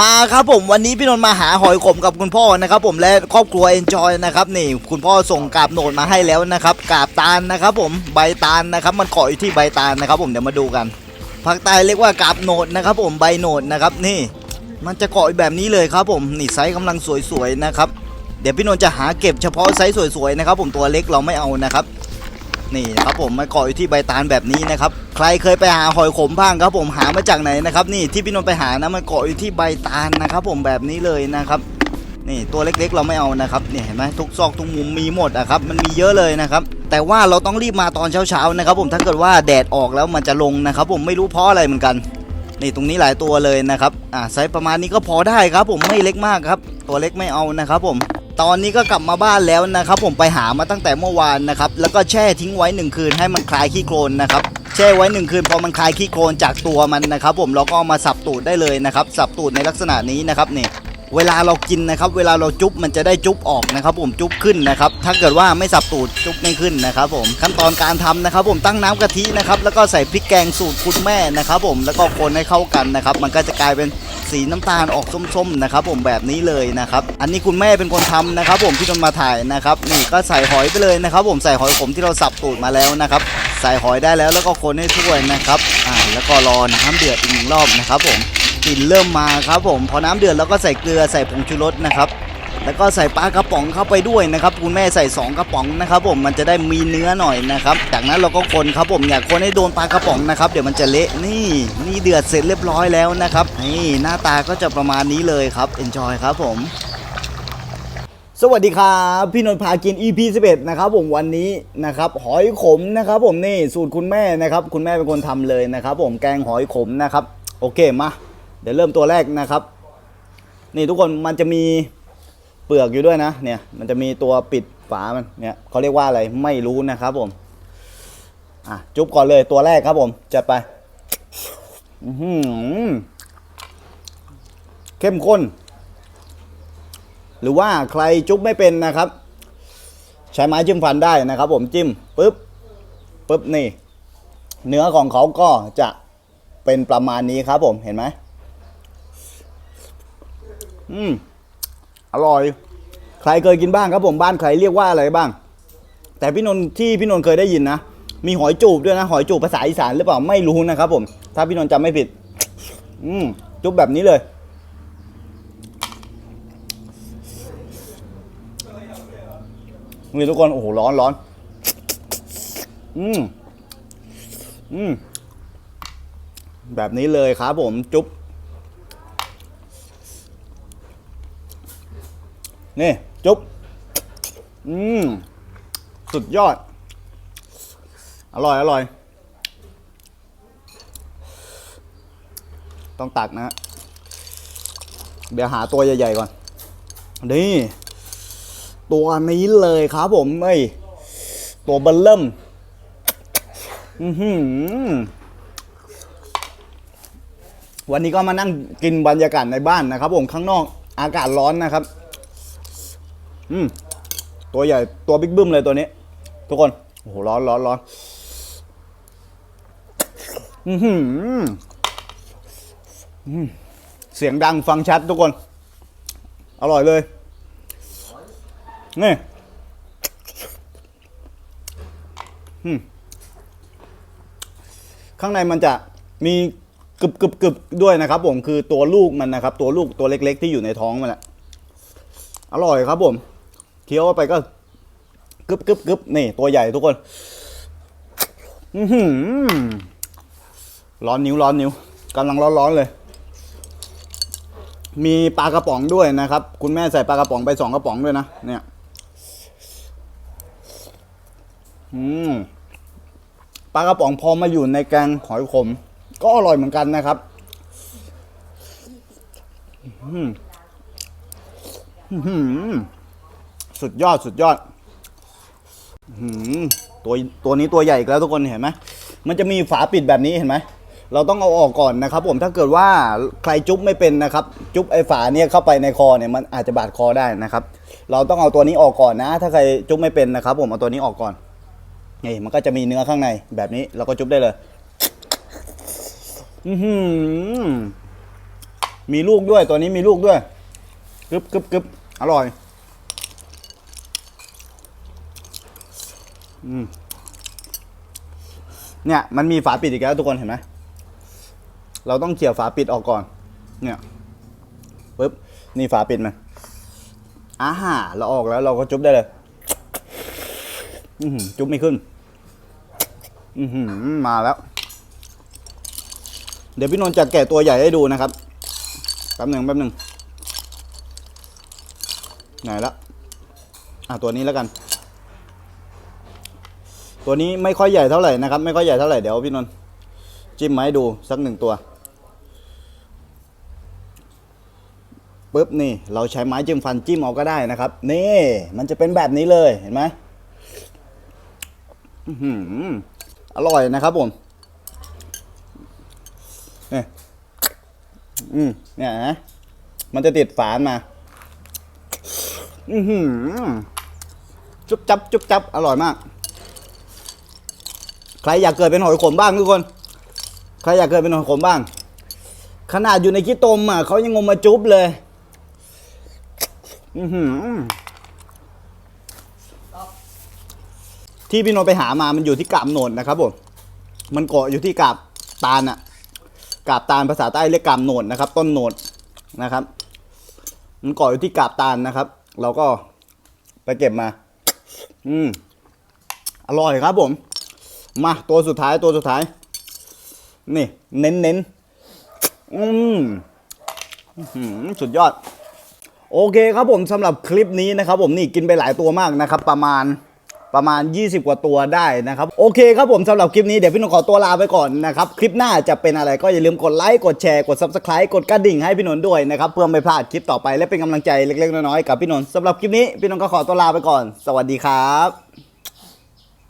มาครับผมวันนี้พี่นนท์มาหาหอยขมกับคุณพ่อนะครับ ผมและครอบครัวเอนจอยนะครับนี่คุณพ่อส่งกาบโหนดมาให้แล้วนะครับกาบตาลนะครับผมใบตาลนะครับมันเกาะอยู่ที่ใบตาลนะครับ ผมเดี๋ยวมาดูกันภาคใต้เรียกว่ากาบโหนดนะครับ ผมใบโหนดนะครับนี่ มันจะเกาะแบบนี้เลยครับผมนี่ไซส์กำลังสวยๆนะครับ เดี๋ยวพี่นนท์จะหาเก็บเฉพาะไซส์สวยๆนะครับ ผมตัวเล็กเราไม่เอานะครับ นี่นะครับผมมันเกาะอยู่ที่ใบตาลแบบนี้นะครับใครเคยไปหาหอยขมบ้างครับผมหามาจากไหนนะครับนี่ที่พี่นนท์ไปหานะมันเกาะอยู่ที่ใบตาลนะครับผมแบบนี้เลยนะครับนี่ตัวเล็กๆ เราไม่เอานะครับนี่เห็นไหมทุกซอกทุกมุมมีหมดอะครับมันมีเยอะเลยนะครับแต่ว่าเราต้องรีบมาตอนเช้าๆนะครับผมถ้าเกิดว่าแดดออกแล้วมันจะลงนะครับผมไม่รู้เพราะอะไรเหมือนกันนี่ตรงนี้หลายตัวเลยนะครับอ่าไซส์ประมาณนี้ก็พอได้ครับผมไม่เล็กมากครับ ตัวเล็กไม่เอานะครับผม ตอนนี้ก็กลับมาบ้านแล้วนะครับ ผมไปหามาตั้งแต่เมื่อวานนะครับแล้วก็แช่ทิ้งไว้หนึ่งคืนให้มันคลายขี้โคลนนะครับแช่ไว้หนึ่งคืนพอมันคลายขี้โคลนจากตัวมันนะครับผมเราก็เอามาสับตูดได้เลยนะครับสับตูดในลักษณะนี้นะครับนี่เวลาเรากินนะครับ เวลาเราจุ๊บมันจะได้จุ๊บออกนะครับ ผมจุ๊บขึ้นนะครับ ถ้าเกิดว่าไม่สับตูดจุ๊บไม่ขึ้นนะครับ ผมขั้นตอนการทำนะครับ ผมตั้งน้ำกะทินะครับ แล้วก็ใส่พริกแกงสูตรคุณแม่นะครับ ผมแล้วก็คนให้เข้ากันนะครับ มันก็จะกลายเป็น สีน้ำตาลออกส้มๆนะครับผมแบบนี้เลยนะครับอันนี้คุณแม่เป็นคนทำนะครับ ผมที่นนมาถ่ายนะครับนี่ก็ใส่หอยไปเลยนะครับผมใส่หอยผมที่เราสับตูดมาแล้วนะครับใส่หอยได้แล้วแล้วก็คนให้ช่วนะครับอ่าแล้วก็รอน้ำเดือดอีกหนึ่งรอบนะครับผมกลิ่นเริ่มมาครับผมพอน้ำเดือดแล้วก็ใส่เกลือใส่ผงชูรสนะครับ แล้วก็ใส่ปลากระป๋องเข้าไปด้วยนะครับคุณแม่ใส่ 2 กระป๋องนะครับผมมันจะได้มีเนื้อหน่อยนะครับจากนั้นเราก็คนครับผมอยากคนให้โดนปลากระป๋องนะครับเดี๋ยวมันจะเละนี่นี่เดือดเสร็จเรียบร้อยแล้วนะครับนี่หน้าตาก็จะประมาณนี้เลยครับ enjoy ครับผมสวัสดีครับ พี่นนท์พากิน EP 11นะครับผมวันนี้นะครับหอยขมนะครับผมนี่สูตรคุณแม่นะครับคุณแม่เป็นคนทำเลยนะครับ ผมแกงหอยขมนะครับโอเคมาเดี๋ยวเริ่มตัวแรกนะครับ นี่ทุกคนมันจะมี เปลือกอยู่ด้วยนะ เนี่ย มันจะมีตัวปิดฝามันเนี่ยเขาเรียกว่าอะไรไม่รู้นะครับผมอะจุ๊บก่อนเลยตัวแรกครับผมจัดไปอื้อหือเข้มข้น หรือว่าใครจุ๊บไม่เป็นนะครับ ใช้ไม้จิ้มฟันได้นะครับ ผมจิ้มปุ๊บปุ๊บนี่ เนื้อของเขาก็จะเป็นประมาณนี้ครับผมเห็นไหมอืม อร่อย ใครเคยกินบ้างครับผมบ้านใครเรียกว่าอะไรบ้าง แต่พี่นนท์ที่พี่นนท์เคยได้ยินนะ มีหอยจูบด้วยนะ หอยจูบภาษาอีสานหรือเปล่าไม่รู้นะครับผม ถ้าพี่นนท์จำไม่ผิด อืมจุ๊บแบบนี้เลยนี่ทุกคน โอ้โห ร้อนร้อน อืม อืม แบบนี้เลยครับผม จุ๊บ นี่ จุ๊บ อืม สุดยอด อร่อย อร่อย ต้องตักนะฮะเดี๋ยวหาตัวใหญ่ ๆ ก่อน นี่ ตัวนี้เลยครับผมเอ้ย ตัวเบลเริ่ม อือหือวันนี้ก็มานั่งกินบรรยากาศในบ้านนะครับผมข้างนอกอากาศร้อนนะครับ อืมตัวใหญ่ตัวบิ๊กบึ้มเลยตัวนี้ ทุกคน โอ้โห ร้อนร้อนร้อนอืมเสียงดังฟังชัดทุกคน อร่อยเลย นี่ข้างในมันจะมีกรึบกรึบกรึบด้วยนะครับ ผมคือตัวลูกมันนะครับ ตัวลูกตัวเล็ก ๆ ที่อยู่ในท้องมันแหละอร่อยครับผม คี้ยวไปก็กรึบกรึบกรึบนี่ ตัวใหญ่ทุกคนร้อนนิ้วร้อนนิ้วกำลังร้อนๆเลย มีปลากระป๋องด้วยนะครับ คุณแม่ใส่ปลากระป๋องไปสองกระป๋องด้วยนะ เนี่ย อืมปลากระป๋องพอมาอยู่ในแกงหอยขม ก็อร่อยเหมือนกันนะครับอืมอื้อหือ สุดยอดสุดยอดหือตัวตัวนี้ตัวใหญ่อีกแล้วทุกคนเห็นไหมมันจะมีฝาปิดแบบนี้เห็นไหมเราต้องเอาออกก่อนนะครับผมถ้าเกิดว่าใครจุ๊บไม่เป็นนะครับ จุ๊บไอ้ฝาเนี่ยเข้าไปในคอเนี่ยมันอาจจะบาดคอได้นะครับ เราต้องเอาตัวนี้ออกก่อนนะ ถ้าใครจุ๊บไม่เป็นนะครับ ผมเอาตัวนี้ออกก่อนนี่มันก็จะมีเนื้อข้างในแบบนี้เราก็จุ๊บได้เลยอือหือมีลูกด้วยตัวนี้มีลูกด้วยกึบกึบกึบอร่อย อืมเนี่ย มันมีฝาปิดอีกแล้วทุกคนเห็นไหมเราต้องเขี่ยฝาปิดออกก่อน เนี่ยปึ๊บนี่ฝาปิดมันอาหาเราออกแล้วเราก็จุ๊บได้เลยอือหือจุ๊บไม่ขึ้นอือหือมาแล้ว เดี๋ยวพี่นนท์จะแกะตัวใหญ่ให้ดูนะครับแป๊บหนึ่งแป๊บหนึ่งไหนละอะตัวนี้แล้วกัน ตัวนี้ไม่ค่อยใหญ่เท่าไหร่นะครับ ไม่ค่อยใหญ่เท่าไหร่เดี๋ยวพี่นนท์จิ้มมาให้ดูสักหนึ่งตัวปุ๊บนี่เราใช้ไม้จิ้มฟันจิ้มเอาก็ได้นะครับ นี่มันจะเป็นแบบนี้เลยเห็นไหมอื้อหือร่อยนะครับผมเนี่ยอืมเนี่ยนะมันจะติดฝานมา อือหือจุ๊บจับจุ๊บจับอร่อยมาก ใครอยากเกิดเป็นหอยขมบ้างทุกคน ใครอยากเกิดเป็นหอยขมบ้าง ขนาดอยู่ในขี้ตมอะเขายังงมมาจุ๊บเลย อือหือที่พี่นนท์ไปหามา มันอยู่ที่กาบโหนดนะครับผม มันเกาะอยู่ที่กาบตาลอะ กาบตาลภาษาใต้เรียกกาบโหนดนะครับ ต้นโหนดนะครับ มันเกาะอยู่ที่กาบตาลนะครับ เราก็ไปเก็บมา อืม อร่อยครับผม มาตัวสุดท้ายตัวสุดท้าย นี่ เน้นเน้นอืมสุดยอด โอเคครับผมสำหรับคลิปนี้นะครับ ผมนี่กินไปหลายตัวมากนะครับ ประมาณประมาณ 20 กว่าตัวได้นะครับ โอเคครับผมสำหรับคลิปนี้เดี๋ยวพี่หนุ่มขอตัวลาไปก่อนนะครับ คลิปหน้าจะเป็นอะไรก็อย่าลืมกดไลค์กดแชร์กด subscribe กดกระดิ่งให้พี่นนท์ด้วยนะครับ เพื่อไม่พลาดคลิปต่อไปและเป็นกำลังใจเล็กๆน้อยๆกับพี่นนท์สำหรับคลิปนี้พี่นนท์ก็ขอตัวลาไปก่อน สวัสดีครับ